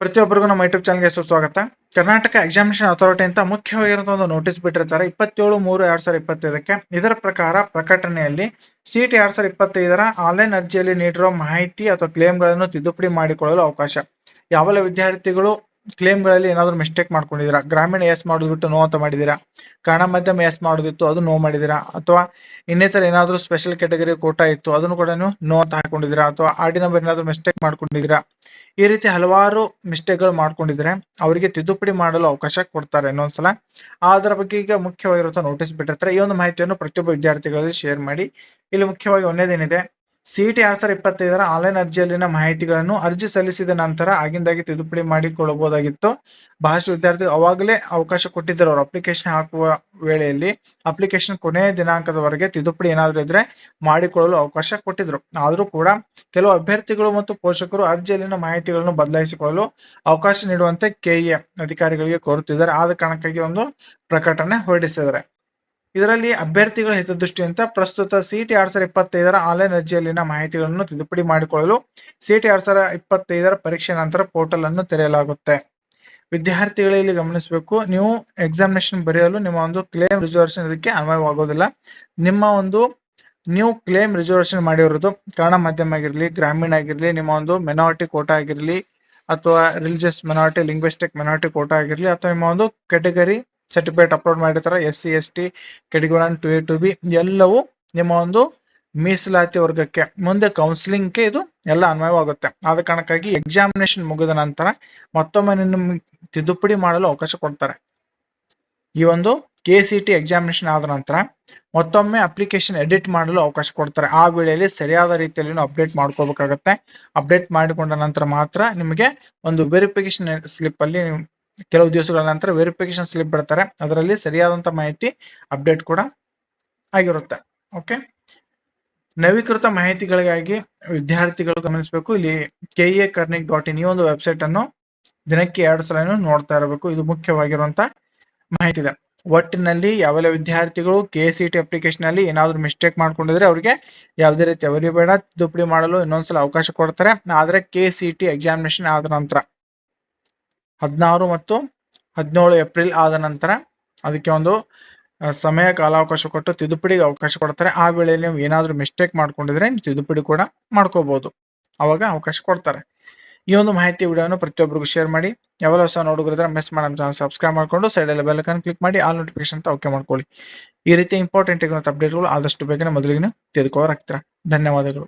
ಪ್ರತಿಯೊಬ್ಬರಿಗೂ ನಮ್ಮ ಯೂಟ್ಯೂಬ್ ಚಾನಲ್ಗೆ ಸುಸ್ವಾಗತ. ಕರ್ನಾಟಕ ಎಕ್ಸಾಮಿನೇಷನ್ ಅಥಾರಿಟಿ ಅಂತ ಮುಖ್ಯವಾಗಿರುವಂತಹ ಒಂದು ನೋಟಿಸ್ ಬಿಟ್ಟಿರ್ತಾರೆ. ಇಪ್ಪತ್ತೇಳು ಮೂರು ಎರಡ್ ಸಾವಿರದ ಇಪ್ಪತ್ತೈದಕ್ಕೆ. ಇದರ ಪ್ರಕಾರ ಪ್ರಕಟಣೆಯಲ್ಲಿ ಸಿಟಿ ಎರಡ್ ಸಾವಿರದ ಇಪ್ಪತ್ತೈದರ ಆನ್ಲೈನ್ ಅರ್ಜಿಯಲ್ಲಿ ನೀಡಿರುವ ಮಾಹಿತಿ ಅಥವಾ ಕ್ಲೇಮ್ಗಳನ್ನು ತಿದ್ದುಪಡಿ ಮಾಡಿಕೊಳ್ಳಲು ಅವಕಾಶ. ಯಾವೆಲ್ಲ ವಿದ್ಯಾರ್ಥಿಗಳು ಕ್ಲೇಮ್ಗಳಲ್ಲಿ ಏನಾದರೂ ಮಿಸ್ಟೇಕ್ ಮಾಡ್ಕೊಂಡಿದ್ದೀರಾ? ಗ್ರಾಮೀಣ ಎಸ್ ಮಾಡೋದು ಬಿಟ್ಟು ನೋ ಅಂತ ಮಾಡಿದ್ದೀರಾ? ಕನ್ನಡ ಮಾಧ್ಯಮ ಎಸ್ ಮಾಡೋದಿತ್ತು, ಅದು ನೋ ಮಾಡಿದ್ದೀರಾ? ಅಥವಾ ಇನ್ನಿತರ ಏನಾದರೂ ಸ್ಪೆಷಲ್ ಕ್ಯಾಟಗರಿ ಕೋಟಾ ಇತ್ತು, ಅದನ್ನು ಕೂಡ ನೀವು ನೋ ಅಂತ ಹಾಕೊಂಡಿದ್ದೀರಾ? ಅಥವಾ ಆರ್ ಡಿ ನಂಬರ್ ಏನಾದರೂ ಮಿಸ್ಟೇಕ್ ಮಾಡ್ಕೊಂಡಿದ್ದೀರಾ? ಈ ರೀತಿ ಹಲವಾರು ಮಿಸ್ಟೇಕ್ಗಳು ಮಾಡ್ಕೊಂಡಿದ್ರೆ ಅವರಿಗೆ ತಿದ್ದುಪಡಿ ಮಾಡಲು ಅವಕಾಶ ಕೊಡ್ತಾರೆ ಇನ್ನೊಂದ್ಸಲ. ಅದರ ಬಗ್ಗೆ ಈಗ ಮುಖ್ಯವಾಗಿರುವಂತಹ ನೋಟಿಸ್ ಬಿಟ್ಟಿರ್ತಾರೆ. ಈ ಒಂದು ಮಾಹಿತಿಯನ್ನು ಪ್ರತಿಯೊಬ್ಬ ವಿದ್ಯಾರ್ಥಿಗಳಲ್ಲಿ ಶೇರ್ ಮಾಡಿ. ಇಲ್ಲಿ ಮುಖ್ಯವಾಗಿ ಒಂದೇದೇನಿದೆ. ಸಿಇಟಿ ಎರಡ್ ಸಾವಿರದ ಇಪ್ಪತ್ತೈದರ ಆನ್ಲೈನ್ ಅರ್ಜಿಯಲ್ಲಿನ ಮಾಹಿತಿಗಳನ್ನು ಅರ್ಜಿ ಸಲ್ಲಿಸಿದ ನಂತರ ಆಗಿಂದಾಗಿ ತಿದ್ದುಪಡಿ ಮಾಡಿಕೊಳ್ಳಬಹುದಾಗಿತ್ತು. ಬಹಳಷ್ಟು ವಿದ್ಯಾರ್ಥಿ ಅವಾಗಲೇ ಅವಕಾಶ ಕೊಟ್ಟಿದ್ದರು. ಅವರು ಅಪ್ಲಿಕೇಶನ್ ಹಾಕುವ ವೇಳೆಯಲ್ಲಿ ಅಪ್ಲಿಕೇಶನ್ ಕೊನೆಯ ದಿನಾಂಕದವರೆಗೆ ತಿದ್ದುಪಡಿ ಏನಾದರೂ ಇದ್ರೆ ಮಾಡಿಕೊಳ್ಳಲು ಅವಕಾಶ ಕೊಟ್ಟಿದ್ರು ಆದರೂ ಕೂಡ ಕೆಲವು ಅಭ್ಯರ್ಥಿಗಳು ಮತ್ತು ಪೋಷಕರು ಅರ್ಜಿಯಲ್ಲಿನ ಮಾಹಿತಿಗಳನ್ನು ಬದಲಾಯಿಸಿಕೊಳ್ಳಲು ಅವಕಾಶ ನೀಡುವಂತೆ ಕೆಇಎ ಅಧಿಕಾರಿಗಳಿಗೆ ಕೋರುತ್ತಿದ್ದಾರೆ. ಆದ ಕಾರಣಕ್ಕಾಗಿ ಒಂದು ಪ್ರಕಟಣೆ ಹೊರಡಿಸಿದ್ದಾರೆ. ಇದರಲ್ಲಿ ಅಭ್ಯರ್ಥಿಗಳ ಹಿತದೃಷ್ಟಿಯಿಂದ ಪ್ರಸ್ತುತ ಸಿಟಿ ಎರಡ್ ಸಾವಿರದ ಇಪ್ಪತ್ತೈದರ ಆನ್ಲೈನ್ ಅರ್ಜಿಯಲ್ಲಿನ ಮಾಹಿತಿಗಳನ್ನು ತಿದ್ದುಪಡಿ ಮಾಡಿಕೊಳ್ಳಲು ಸಿಟಿ ಎರಡ್ ಸಾವಿರದ ಇಪ್ಪತ್ತೈದರ ಪರೀಕ್ಷೆ ನಂತರ ಪೋರ್ಟಲ್ ಅನ್ನು ತೆರೆಯಲಾಗುತ್ತೆ. ವಿದ್ಯಾರ್ಥಿಗಳು ಇಲ್ಲಿ ಗಮನಿಸಬೇಕು, ನೀವು ಎಕ್ಸಾಮಿನೇಷನ್ ಬರೆಯಲು ನಿಮ್ಮ ಒಂದು ಕ್ಲೇಮ್ ರಿಸರ್ವೇಷನ್ ಇದಕ್ಕೆ ಅನ್ವಯವಾಗೋದಿಲ್ಲ. ನಿಮ್ಮ ಒಂದು ನೀವು ಕ್ಲೇಮ್ ರಿಸರ್ವೇಷನ್ ಮಾಡಿರೋದು ಕನ್ನಡ ಮಾಧ್ಯಮ ಆಗಿರಲಿ, ಗ್ರಾಮೀಣ ಆಗಿರಲಿ, ನಿಮ್ಮ ಒಂದು ಮೆನಾರಿಟಿ ಕೋಟಾ ಆಗಿರಲಿ, ಅಥವಾ religious minority linguistic minority quota ಆಗಿರಲಿ, ಅಥವಾ ನಿಮ್ಮ ಒಂದು ಕೆಟಗರಿ ಸರ್ಟಿಫಿಕೇಟ್ ಅಪ್ಲೋಡ್ ಮಾಡಿರ್ತಾರೆ S C S T category two A two B ಎಲ್ಲವೂ ನಿಮ್ಮ ಒಂದು ಮೀಸಲಾತಿ ವರ್ಗಕ್ಕೆ, ಮುಂದೆ ಕೌನ್ಸಿಲಿಂಗ್ಗೆ ಇದು ಎಲ್ಲ ಅನ್ವಯವಾಗುತ್ತೆ. ಆದ ಕಾರಣಕ್ಕಾಗಿ ಎಕ್ಸಾಮಿನೇಷನ್ ಮುಗಿದ ನಂತರ ಮತ್ತೊಮ್ಮೆ ನಿನ್ನ ತಿದ್ದುಪಡಿ ಮಾಡಲು ಅವಕಾಶ ಕೊಡ್ತಾರೆ. ಈ ಒಂದು ಕೆ ಸಿ ಟಿ ಎಕ್ಸಾಮಿನೇಷನ್ ಆದ ನಂತರ ಮತ್ತೊಮ್ಮೆ ಅಪ್ಲಿಕೇಶನ್ ಎಡಿಟ್ ಮಾಡಲು ಅವಕಾಶ ಕೊಡ್ತಾರೆ. ಆ ವೇಳೆಯಲ್ಲಿ ಸರಿಯಾದ ರೀತಿಯಲ್ಲಿ ಅಪ್ಡೇಟ್ ಮಾಡ್ಕೋಬೇಕಾಗತ್ತೆ. ಅಪ್ಡೇಟ್ ಮಾಡಿಕೊಂಡ ನಂತರ ಮಾತ್ರ ನಿಮಗೆ ಒಂದು ವೆರಿಫಿಕೇಶನ್ ಸ್ಲಿಪ್ ಅಲ್ಲಿ ಕೆಲವು ದಿವಸಗಳ ನಂತರ ವೆರಿಫಿಕೇಶನ್ ಸ್ಲಿಪ್ ಬಿಡ್ತಾರೆ. ಅದರಲ್ಲಿ ಸರಿಯಾದಂತ ಮಾಹಿತಿ ಅಪ್ಡೇಟ್ ಕೂಡ ಆಗಿರುತ್ತೆ. ಓಕೆ ನವೀಕೃತ ಮಾಹಿತಿಗಳಿಗಾಗಿ ವಿದ್ಯಾರ್ಥಿಗಳು ಗಮನಿಸಬೇಕು. ಇಲ್ಲಿ K A karnik dot in ಈ ಒಂದು ವೆಬ್ಸೈಟ್ ಅನ್ನು ದಿನಕ್ಕೆ ಎರಡು ಸಲ ನೋಡ್ತಾ ಇರಬೇಕು. ಇದು ಮುಖ್ಯವಾಗಿರುವಂತ ಮಾಹಿತಿ ಇದೆ ಒಟ್ಟಿನಲ್ಲಿ ಯಾವೆಲ್ಲ ವಿದ್ಯಾರ್ಥಿಗಳು ಕೆ ಸಿ ಟಿ ಅಪ್ಲಿಕೇಶನ್ ಅಲ್ಲಿ ಏನಾದ್ರು ಮಿಸ್ಟೇಕ್ ಮಾಡ್ಕೊಂಡಿದ್ರೆ ಅವರಿಗೆ ಯಾವುದೇ ರೀತಿ ಅವರಿ ಬೇಡ. ತಿದ್ದುಪಡಿ ಮಾಡಲು ಇನ್ನೊಂದ್ಸಲ ಅವಕಾಶ ಕೊಡ್ತಾರೆ. ಆದ್ರೆ ಕೆ ಸಿ ಟಿ ಎಕ್ಸಾಮಿನೇಷನ್ ಆದ ನಂತರ ಹದಿನಾರು ಮತ್ತು ಹದಿನೇಳು ಏಪ್ರಿಲ್ ಆದ ನಂತರ ಅದಕ್ಕೆ ಒಂದು ಸಮಯ ಕಾಲಾವಕಾಶ ಕೊಟ್ಟು ತಿದ್ದುಪಡಿಗೆ ಅವಕಾಶ ಕೊಡ್ತಾರೆ. ಆ ವೇಳೆಯಲ್ಲಿ ನೀವು ಏನಾದರೂ ಮಿಸ್ಟೇಕ್ ಮಾಡ್ಕೊಂಡಿದ್ರೆ ತಿದ್ದುಪಡಿ ಕೂಡ ಮಾಡ್ಕೋಬಹುದು ಅವಾಗ ಅವಕಾಶ ಕೊಡ್ತಾರೆ. ಈ ಒಂದು ಮಾಹಿತಿ ವಿಡಿಯೋನ ಪ್ರತಿಯೊಬ್ಬರಿಗೂ ಶೇರ್ ಮಾಡಿ. ಯಾವೆಲ್ಲ ಹೊಸ ನೋಡುಗರಿದ್ರೆ ಮಿಸ್ ಮಾಡೋ ಚಾನಲ್ ಸಬ್ಸ್ಕ್ರೈಬ್ ಮಾಡ್ಕೊಂಡು ಸೈಡಲ್ಲಿ ಬೆಲ್ಕನ್ ಕ್ಲಿಕ್ ಮಾಡಿ ಆಲ್ ನೋಟಿಫಿಕೇಶನ್ ಅಂತ ಓಕೆ ಮಾಡ್ಕೊಳ್ಳಿ. ಈ ರೀತಿ ಇಂಪಾರ್ಟೆಂಟ್ ಇರುವಂಥ ಅಪ್ಡೇಟ್ಗಳು ಆದಷ್ಟು ಬೇಗನೆ ಮೊದಲಿಗೆ ತೆಗೆದುಕೊಳ್ಳೋರಾಗ್ತೀರಾ ಧನ್ಯವಾದಗಳು.